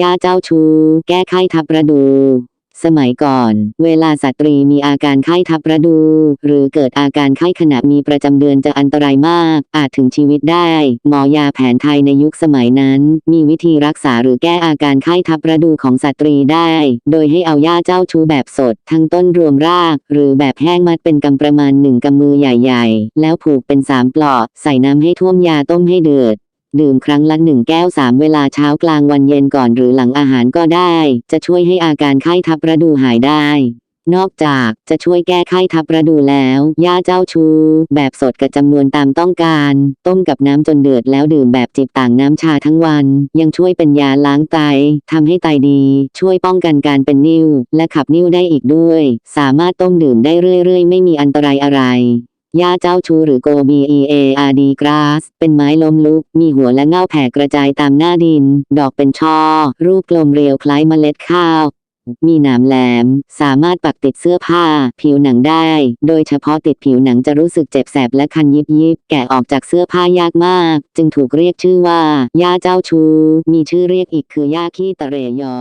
ยาเจ้าชูแก้ไข้ทับประดู สมัยก่อน เวลาสตรีมีอาการไข้ทับประดู หรือเกิดอาการไข้ขณะมีประจำเดือนจะอันตรายมาก อาจถึงชีวิตได้ หมอยาแผนไทยในยุคสมัยนั้น มีวิธีรักษาหรือแก้อาการไข้ทับประดูของสตรีได้ โดยให้เอายาเจ้าชูแบบสด ทั้งต้นรวมราก หรือแบบแห้งมัดเป็นกำประมาณหนึ่งกำมือใหญ่ ๆ แล้วผูกเป็นสามปลอกใส่น้ำให้ท่วมยาต้มให้เดือด ดื่มครั้งละหนึ่งแก้วสามเวลาเช้ากลางวันเย็นก่อนหรือหลังอาหารก็ได้ จะช่วยให้อาการไข้ทับระดูหายได้นอกจากจะช่วยแก้ไข้ทับระดูแล้วยาเจ้าชู แบบสดกับจำนวนตามต้องการ ต้มกับน้ำจนเดือดแล้วดื่มแบบจิบต่างน้ำชาทั้งวัน ยังช่วยเป็นยาล้างไตทำให้ไตดี ช่วยป้องกันการเป็นนิ่ว และขับนิ่วได้อีกด้วย สามารถต้มดื่มได้เรื่อยๆ ไม่มีอันตรายอะไร หญ้าเจ้าชูหรือโกบี e a r d grass เป็นไม้ล้มลุก มีหัวและเง่าแผ่กระจายตามหน้าดิน ดอกเป็นช่อ รูปกลมเรียวคล้ายเมล็ดข้าว มีหนามแหลม สามารถปักติดเสื้อผ้า ผิวหนังได้ โดยเฉพาะติดผิวหนังจะรู้สึกเจ็บแสบและคันยิบยิบ แกะออกจากเสื้อผ้ายากมาก จึงถูกเรียกชื่อว่าหญ้าเจ้าชู มีชื่อเรียกอีกคือหญ้าขี้ตะเรยอ